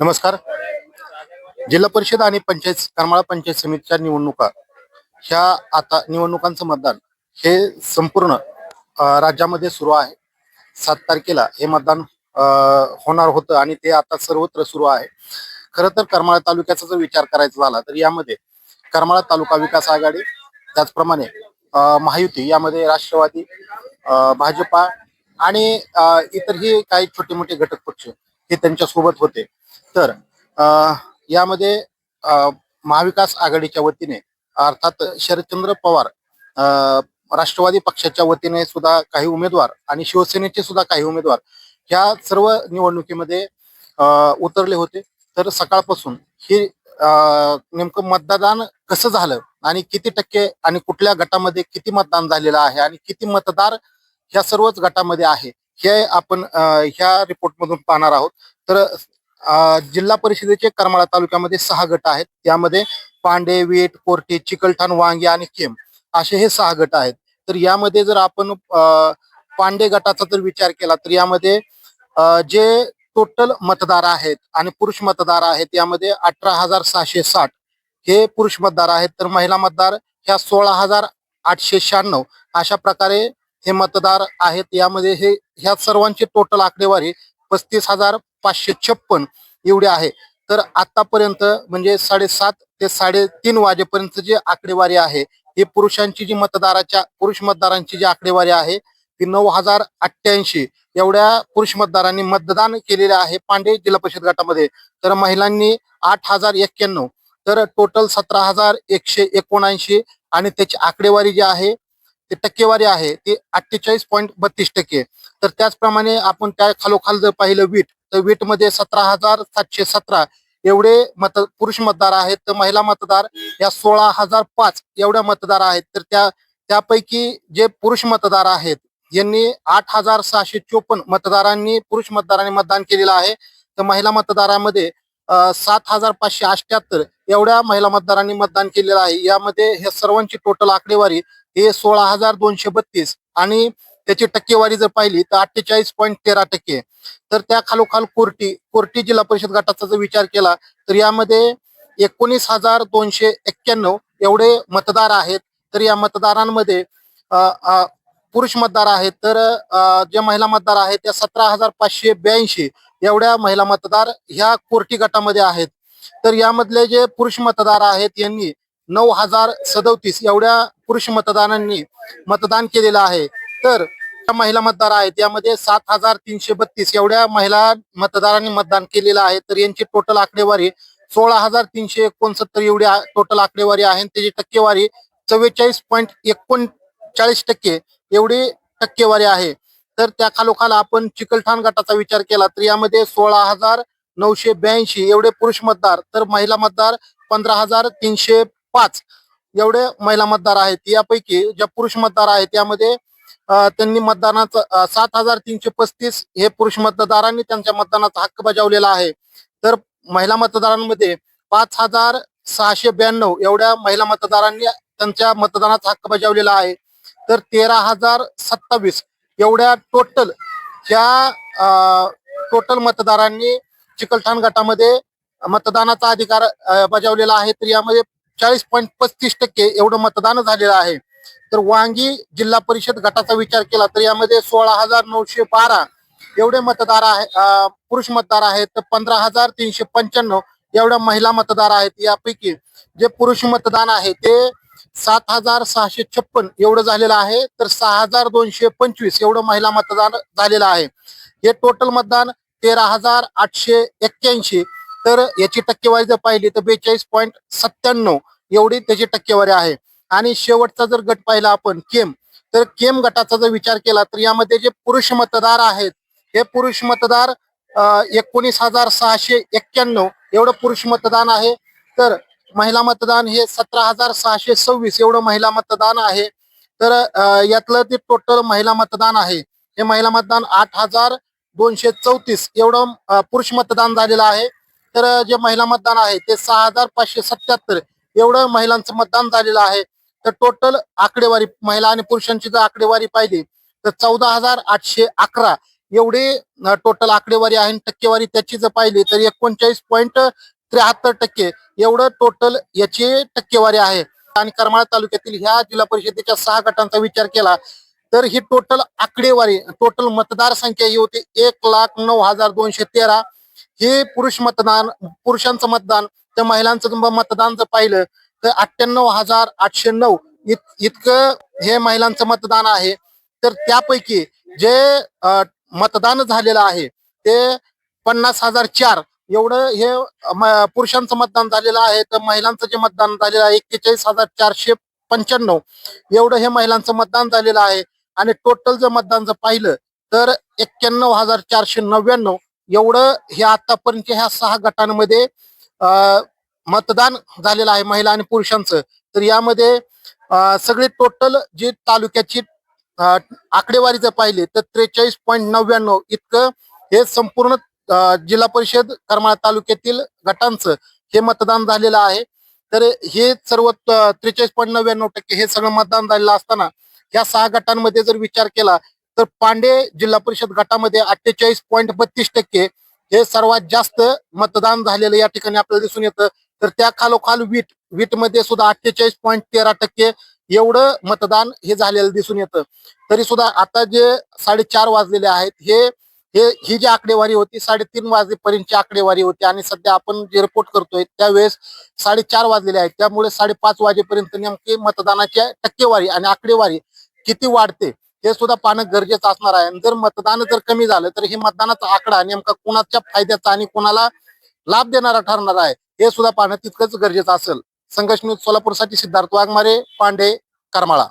नमस्कार. जिल्हा परिषद आणि पंचायत करमाळा पंचायत समितीच्या निवडणुका. ह्या आता निवडणुकांचं मतदान हे संपूर्ण राज्यामध्ये सुरू आहे. सात तारखेला हे मतदान होणार होतं आणि ते आता सर्वत्र सुरू आहे. खरं तर करमाळा तालुक्याचा जर विचार करायचा झाला तर यामध्ये करमाळा तालुका विकास आघाडी त्याचप्रमाणे महायुती यामध्ये राष्ट्रवादी भाजपा आणि इतरही काही छोटे मोठे घटक पक्ष हे त्यांच्यासोबत होते. तर अ, यामध्ये महाविकास आघाडीच्या वतीने अर्थात शरदचंद्र पवार अ, राष्ट्रवादी पक्षाच्या वतीने सुद्धा काही उमेदवार आणि शिवसेनेचे सुद्धा काही उमेदवार ह्या सर्व निवडणुकीमध्ये उतरले होते. तर सकाळपासून हे अ, नेमकं मतदान कसं झालं आणि किती टक्के आणि कुठल्या गटामध्ये किती मतदान झालेलं आहे आणि किती मतदार ह्या सर्वच गटामध्ये आहे हे आपण ह्या रिपोर्टमधून पाहणार आहोत. तर जिल्हा परिषदेचे करमाळा तालुक्यामध्ये सहा गट आहेत. त्यामध्ये पांडे वीट कोर्टे चिकलठाण वांगी आणि खेम असे हे सहा गट आहेत. तर यामध्ये जर आपण पांडे गटाचा जर विचार केला तर यामध्ये जे टोटल मतदार आहेत आणि पुरुष मतदार आहेत यामध्ये अठरा हजार सहाशे साठ हे पुरुष मतदार आहेत. तर महिला मतदार ह्या सोळा हजार आठशे शहाण्णव अशा प्रकारे हे मतदार आहेत. यामध्ये हे ह्या सर्वांची टोटल आकडेवारी पस्तीस हजार पाचशे छप्पन एवढे आहे. तर आतापर्यंत म्हणजे साडेसात ते साडेतीन वाजेपर्यंत जी आकडेवारी आहे ही पुरुषांची जी मतदाराच्या पुरुष मतदारांची जी आकडेवारी आहे ती नऊ हजार अठ्ठ्याऐंशी एवढ्या पुरुष मतदारांनी मतदान केलेले आहे पांडे जिल्हा परिषद गटामध्ये. तर महिलांनी आठ हजार एक्क्याण्णव तर टोटल सतरा हजार एकशे एकोणऐंशी आणि त्याची आकडेवारी जी आहे ती टक्केवारी आहे ती अठ्ठेचाळीस पॉईंट बत्तीस टक्के. तर त्याचप्रमाणे आपण त्या खालोखाल जर पाहिलं वीट तर वीटमध्ये सतरा हजार सातशे सतरा एवढे मत पुरुष मतदार आहेत. तर महिला मतदार या सोळा हजार पाच एवढ्या मतदार आहेत. तर त्या त्यापैकी जे पुरुष मतदार आहेत यांनी आठ हजार सहाशे चोपन्न मतदारांनी पुरुष मतदारांनी मतदान केलेलं आहे. तर महिला मतदारामध्ये सात हजार पाचशे अठ्याहत्तर एवढ्या महिला मतदारांनी मतदान केलेलं आहे. यामध्ये हे सर्वांची टोटल आकडेवारी हे सोळा हजार दोनशे बत्तीस आणि त्याची टक्केवारी जर पाहिली तर अठ्ठेचाळीस पॉईंट तेरा टक्के. तर त्या खालोखाल कोर्टी कोर्टी जिल्हा परिषद गटाचा जर विचार केला तर यामध्ये एकोणीस हजार दोनशे एक्क्याण्णव एवढे मतदार आहेत. तर या मतदारांमध्ये पुरुष मतदार आहेत. तर जे महिला मतदार आहेत त्या सतरा हजार पाचशे ब्याऐंशी एवढ्या महिला मतदार ह्या कोर्टी गटामध्ये आहेत. तर यामधले जे पुरुष मतदार आहेत यांनी नऊ हजार सदोतीस एवढ्या पुरुष मतदारांनी मतदान केलेलं आहे. तर महिला मतदार आहेत. यामध्ये सात हजार तीनशे बत्तीस एवढ्या महिला मतदारांनी मतदान केलेलं आहे. तर यांची टोटल आकडेवारी सोळा हजार तीनशे एकोणसत्तर एवढी टोटल आकडेवारी आहे. त्याची टक्केवारी चव्वेचाळीस पॉईंट एकोणचाळीस टक्के एवढी टक्केवारी आहे. तर त्या खालोखाल आपण चिकलठाण गटाचा विचार केला तर यामध्ये सोळा हजार नऊशे ब्याऐंशी एवढे पुरुष मतदार तर महिला मतदार पंधरा हजार तीनशे पाच एवढे महिला मतदार आहेत. यापैकी ज्या पुरुष मतदार आहेत त्यामध्ये त्यांनी मतदानाचं सात हजार तीनशे पस्तीस हे पुरुष मतदारांनी त्यांच्या मतदानाचा हक्क बजावलेला आहे. तर महिला मतदारांमध्ये पाच हजार सहाशे ब्याण्णव एवढ्या महिला मतदारांनी त्यांच्या मतदानाचा हक्क बजावलेला आहे. तर तेरा हजार सत्तावीस एवढ्या टोटल ह्या टोटल मतदारांनी चिकलठाण गटामध्ये मतदानाचा अधिकार बजावलेला आहे. तर यामध्ये चाळीस पॉईंट पस्तीस टक्के एवढं मतदान झालेलं आहे. तर वांगी जिल्हा परिषद गटाचा विचार केला तर यामध्ये सोळा हजार नऊशे बारा एवढे मतदार आहे पुरुष मतदार आहेत तर पंधरा हजार तीनशे पंच्याण्णव एवढ्या महिला मतदार आहेत. यापैकी जे पुरुष मतदान आहे ते सात हजार सहाशे छप्पन एवढं झालेलं आहे तर सहा हजार दोनशे पंचवीस एवढं महिला मतदान झालेलं आहे. हे टोटल मतदान तेरा हजार आठशे एक्क्याऐंशी. तर याची टक्केवारी जर पाहिली तर बेचाळीस पॉईंट सत्त्याण्णव एवढी त्याची टक्केवारी आहे. आणि शेवटचा जर गट पाहिला आपण केम तर केम गटाचा जर विचार केला तर यामध्ये जे पुरुष मतदार आहेत हे पुरुष मतदार एकोणीस हजार सहाशे एक्क्याण्णव एवढं पुरुष मतदान आहे. तर महिला मतदान हे सतरा हजार सहाशे सव्वीस एवढं महिला मतदान आहे. तर यातलं ते टोटल महिला मतदान आहे हे महिला मतदान आठ हजार दोनशे चौतीस एवढं पुरुष मतदान झालेलं आहे. तर जे महिला मतदान आहे ते सहा हजार पाचशे सत्याहत्तर एवढं महिलांचं मतदान झालेलं आहे. तर टोटल आकडेवारी महिला आणि पुरुषांची जर आकडेवारी पाहिली तर चौदा हजार आठशे अकरा एवढी टोटल आकडेवारी आहे टक्केवारी त्याची जर पाहिली तर एकोणचाळीस पॉईंट त्र्याहत्तर टक्के एवढं टोटल याची टक्केवारी आहे. आणि करमाळा तालुक्यातील ह्या जिल्हा परिषदेच्या सहा गटांचा विचार केला तर ही टोटल आकडेवारी टोटल मतदार संख्या ही होती एक लाख नऊ हजार दोनशे तेरा. हे पुरुष मतदान पुरुषांचं मतदान तर महिलांचं मतदान जर पाहिलं तर अठ्ठ्याण्णव हजार आठशे नऊ इत इतकं हे महिलांचं मतदान आहे. तर त्यापैकी जे मतदान झालेलं आहे ते पन्नास हजार चार. एवढं हे म- पुरुषांचं मतदान झालेलं आहे तर महिलांचं जे मतदान झालेलं आहे एक्केचाळीस हजार चारशे पंच्याण्णव. एवढं हे महिलांचं मतदान झालेलं आहे. आणि टोटल जर मतदान जर पाहिलं तर एक्क्याण्णव हजार चारशे नव्याण्णव. एवढं हे आतापर्यंत ह्या सहा गटांमध्ये मतदान झालेलं आहे महिला आणि पुरुषांचं. तर यामध्ये सगळे टोटल जी तालुक्याची आकडेवारी जर पाहिली तर त्रेचाळीस पॉईंट नव्याण्णव इतकं हे संपूर्ण जिल्हा परिषद करमाळा तालुक्यातील गटांचं हे मतदान झालेलं आहे. तर हे सर्व त्रेचाळीस पॉईंट नव्याण्णव टक्के हे सगळं मतदान झालेलं असताना या सहा गटांमध्ये जर विचार केला तर पांडे जिल्हा परिषद गटामध्ये अठ्ठेचाळीस पॉईंट बत्तीस टक्के हे सर्वात जास्त मतदान झालेलं या ठिकाणी आपल्याला दिसून येतं. तर त्या खालोखाल वीट वीटमध्ये सुद्धा अठ्ठेचाळीस पॉईंट तेरा टक्के एवढं मतदान हे झालेलं दिसून येतं. तरी सुद्धा आता जे साडेचार वाजलेले आहेत हे हे ही जी आकडेवारी होती साडेतीन वाजेपर्यंतची आकडेवारी होती आणि सध्या आपण जे रिपोर्ट करतोय त्यावेळेस साडेचार वाजलेले आहेत. त्यामुळे साडेपाच वाजेपर्यंत नेमकी मतदानाची टक्केवारी आणि आकडेवारी किती वाढते हे सुद्धा पाहणं गरजेचं असणार आहे. आणि जर मतदान जर कमी झालं तर हे मतदानाचा आकडा नेमका कुणाच्या फायद्याचा आणि कुणाला लाभ देणारा ठरणार आहे? हे सुद्धा पाहणं तितकंच गरजेचं असेल. संघर्ष न्यूज सोलापूरसाठी सिद्धार्थ वाघमारे पांडे करमाळा.